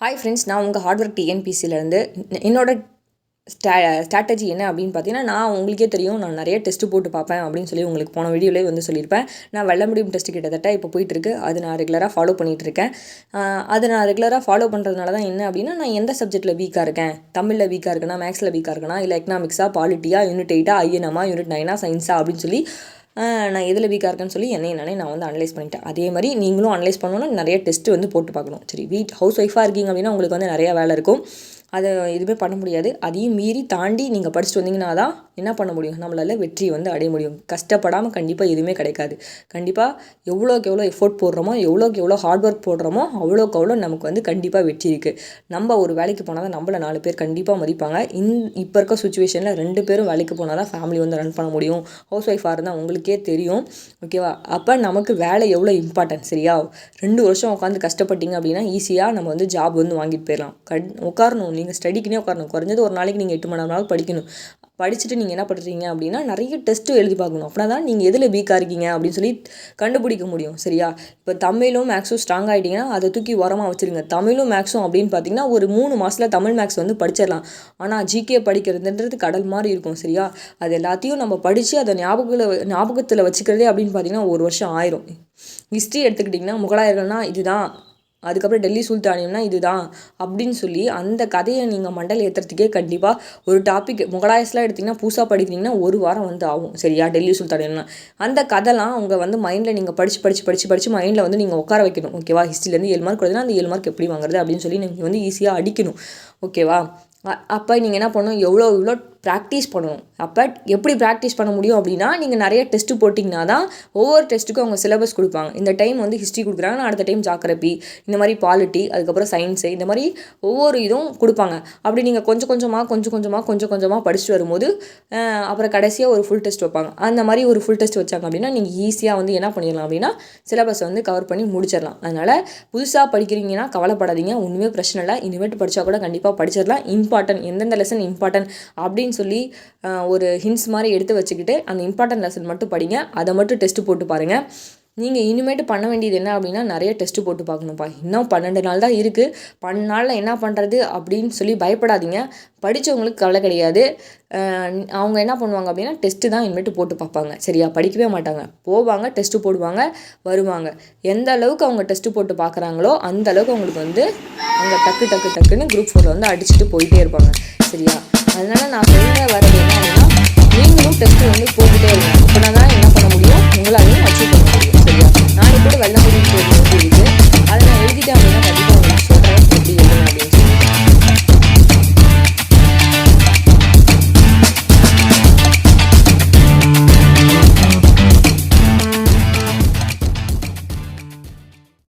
Hi friends நான் உங்கள் hard work டிஎன்பிசிலேருந்து என்னோட ஸ்டா ஸ்ட்ராட்டஜி என்ன அப்படின்னு பார்த்தீங்கன்னா நான் உங்களுக்கே தெரியும் நான் நிறைய டெஸ்ட்டு போட்டு பார்ப்பேன் அப்படின்னு சொல்லி உங்களுக்கு போன வீடியோலேயே வந்து சொல்லியிருப்பேன் நான் வெள்ள முடியும் டெஸ்ட்டு கிட்டத்தட்ட இப்போ போயிட்டுருக்கு. அது நான் ரெகுலராக ஃபாலோ பண்ணிகிட்ருக்கேன் அதை நான் ரெகுலராக ஃபாலோ பண்ணுறதுனால தான் என்ன அப்படின்னா நான் எந்த சப்ஜெக்ட்டில் வீக்காக இருக்கேன்? தமிழில் வீக்காக இருக்கேனா மேக்ஸில் வீக்காக இருக்கேனா இல்லை எக்கனாமிக்ஸாக பாலிட்டியாக யூனிட் எயிட்டாக ஐஎன்எம்மா யூனிட் நைனா சயின்ஸா அப்படின்னு சொல்லி நான் எதில் வீக்காக இருக்கேன்னு சொல்லி என்னை நானே நான் வந்து அனலைஸ் பண்ணிட்டேன். அதே மாதிரி நீங்களும் அனலைஸ் பண்ணணும்னா நிறைய டெஸ்ட்டு வந்து போட்டு பார்க்கணும். சரி வீட் ஹவுஸ் ஒய்ஃபாக இருக்கீங்க அப்படின்னா உங்களுக்கு வந்து நிறையா வேலை இருக்கும். அதை எதுவுமே பண்ண முடியாது. அதையும் மீறி தாண்டி நீங்கள் படிச்சுட்டு வந்தீங்கன்னா தான் என்ன பண்ண முடியும்? நம்மளால் வெற்றி வந்து அடைய முடியும். கஷ்டப்படாமல் கண்டிப்பாக எதுவுமே கிடைக்காது. கண்டிப்பாக எவ்வளோக்கு எவ்வளோ எஃபோர்ட் போடுறோமோ எவ்வளோக்கு எவ்வளோ ஹார்ட் ஒர்க் போடுறோமோ அவ்வளோக்கு அவ்வளோ நமக்கு வந்து கண்டிப்பாக வெற்றி இருக்குது நம்ம ஒரு வேலைக்கு போனால் தான் நம்மள நாலு பேர் கண்டிப்பாக மதிப்பாங்க. இன் இப்போ இருக்க சுச்சுவேஷனில் ரெண்டு பேரும் வேலைக்கு போனால் தான் ஃபேமிலி வந்து ரன் பண்ண முடியும். ஹவுஸ் ஒய்ஃபாக இருந்தால் உங்களுக்கே தெரியும். ஓகேவா அப்போ நமக்கு வேலை எவ்வளோ இம்பார்ட்டன்ட் சரியா? ரெண்டு வருஷம் உட்காந்து கஷ்டப்பட்டீங்க அப்படின்னா ஈஸியாக நம்ம வந்து ஜாப் வந்து வாங்கிட்டு போயிடலாம் கண் உட்காரணும். நீங்கள் ஸ்டடிக்குனே உட்காரணும். குறைஞ்சது ஒரு நாளைக்கு நீங்கள் எட்டு மணி நேரம் படிக்கணும். படிச்சுட்டு நீங்கள் என்ன பண்ணுறீங்க அப்படின்னா நிறைய டெஸ்ட்டு எழுதி பார்க்கணும். அப்படின்னா தான் நீங்கள் எதில் வீக்காக இருக்கீங்க அப்படின்னு சொல்லி கண்டுபிடிக்க முடியும். சரியா? இப்போ தமிழும் மேக்ஸும் ஸ்ட்ராங் ஆகிட்டீங்கன்னா அதை தூக்கி உரமாக வச்சுருங்க. தமிழும் மேக்ஸும் அப்படின்னு பார்த்தீங்கன்னா ஒரு மூணு மாதத்தில் தமிழ் மேக்ஸ் வந்து படிச்சிடலாம். ஆனால் ஜிகே படிக்கிறதுன்றது கடல் மாதிரி இருக்கும். சரியா? அது எல்லாத்தையும் நம்ம படித்து அதை ஞாபகத்தில் ஞாபகத்தில் வச்சுக்கிறதே அப்படின்னு பார்த்தீங்கன்னா ஒரு வருஷம் ஆயிரும். ஹிஸ்ட்ரி எடுத்துக்கிட்டிங்கன்னா முகலாயர்கள்னால் இதுதான் அதுக்கப்புறம் டெல்லி சுல்தானியம்னா இதுதான் அப்படின்னு சொல்லி அந்த கதையை நீங்கள் மண்டல் ஏற்றுறதுக்கே கண்டிப்பாக ஒரு டாபிக் முகலாயஸ்லாம் எடுத்திங்கன்னா புதுசாக படிக்கிறீங்கன்னா ஒரு வாரம் வந்து ஆகும். சரியா? டெல்லி சுல்தானியம்னா. அந்த கதைலாம் உங்கள் வந்து மைண்டில் நீங்கள் படித்து படித்து படித்து படித்து மைண்டில் வந்து நீங்கள் உட்கார வைக்கணும். ஓகேவா ஹிஸ்ட்ரிலேருந்து ஏழு மார்க் வருதுன்னா அந்த ஏழு மார்க் எப்படி வாங்குறது அப்படின்னு சொல்லி நீங்கள் வந்து ஈஸியாக அடிக்கணும். ஓகேவா அப்போ நீங்கள் என்ன பண்ணணும்? எவ்வளோ எவ்வளோ ப்ராக்டிஸ் பண்ணணும் அப்போ எப்படி ப்ராக்டிஸ் பண்ண முடியும் அப்படின்னா நீங்கள் நிறைய டெஸ்ட்டு போட்டிங்கன்னா தான் ஒவ்வொரு டெஸ்ட்டுக்கும் அவங்க சிலபஸ் கொடுப்பாங்க. இந்த டைம் வந்து ஹிஸ்ட்ரி கொடுக்குறாங்கன்னா அடுத்த டைம் ஜாக்கிரபி இந்த மாதிரி பாலிட்டி அதுக்கப்புறம் சயின்ஸு இந்த மாதிரி ஒவ்வொரு இதுவும் கொடுப்பாங்க. அப்படி நீங்கள் கொஞ்சம் கொஞ்சமாக கொஞ்சம் கொஞ்சமாக கொஞ்சம் கொஞ்சமாக படிச்சுட்டு வரும்போது அப்புறம் கடைசியாக ஒரு ஃபுல் டெஸ்ட் வைப்பாங்க. அந்த மாதிரி ஒரு ஃபுல் டெஸ்ட் வச்சாங்க அப்படின்னா நீங்கள் ஈஸியாக வந்து என்ன பண்ணிடலாம் அப்படின்னா சிலபஸ் வந்து கவர் பண்ணி முடிச்சிடலாம். அதனால் புதுசாக படிக்கிறீங்கன்னா கவலைப்படாதீங்க ஒன்றுமே பிரச்சனை இல்லை. இனிமேட்டு படித்தா கூட கண்டிப்பாக படிச்சிடலாம். இம்பார்ட்டன்ட் எந்தெந்த லெசன் இம்பார்ட்டன்ட் அப்படின்னு சொல்லி ஒரு ஹிண்ட்ஸ் மாதிரி எடுத்து வச்சுக்கிட்டு அந்த இம்பார்ட்டன்ட் லெசன் மட்டும் படிங்க. அதை மட்டும் டெஸ்ட் போட்டு பாருங்கள் நீங்கள் இனிமேட்டு பண்ண வேண்டியது என்ன அப்படின்னா நிறைய டெஸ்ட்டு போட்டு பார்க்கணும்ப்பா. இன்னும் பன்னெண்டு நாள் தான் இருக்குது பன்னெண்டு நாளில் என்ன பண்ணுறது அப்படின்னு சொல்லி பயப்படாதீங்க. படித்தவங்களுக்கு கவலை கிடையாது. அவங்க என்ன பண்ணுவாங்க அப்படின்னா டெஸ்ட்டு தான் இனிமேட்டு போட்டு பார்ப்பாங்க. சரியா? படிக்கவே மாட்டாங்க. போவாங்க டெஸ்ட்டு போடுவாங்க வருவாங்க. எந்த அளவுக்கு அவங்க டெஸ்ட்டு போட்டு பார்க்குறாங்களோ அந்த அளவுக்கு அவங்களுக்கு வந்து அவங்க டக்கு டக்கு டக்குன்னு குரூப் ஃபோரில் வந்து அடிச்சுட்டு போயிட்டே இருப்பாங்க. சரியா? அதனால் நான் சொல்ல வரது என்ன அப்படின்னா நீங்களும் டெஸ்ட்டு வந்து போட்டுகிட்டே இருக்கணும் அப்படின்னா தான் என்ன பண்ண முடியும்? உங்களாலையும்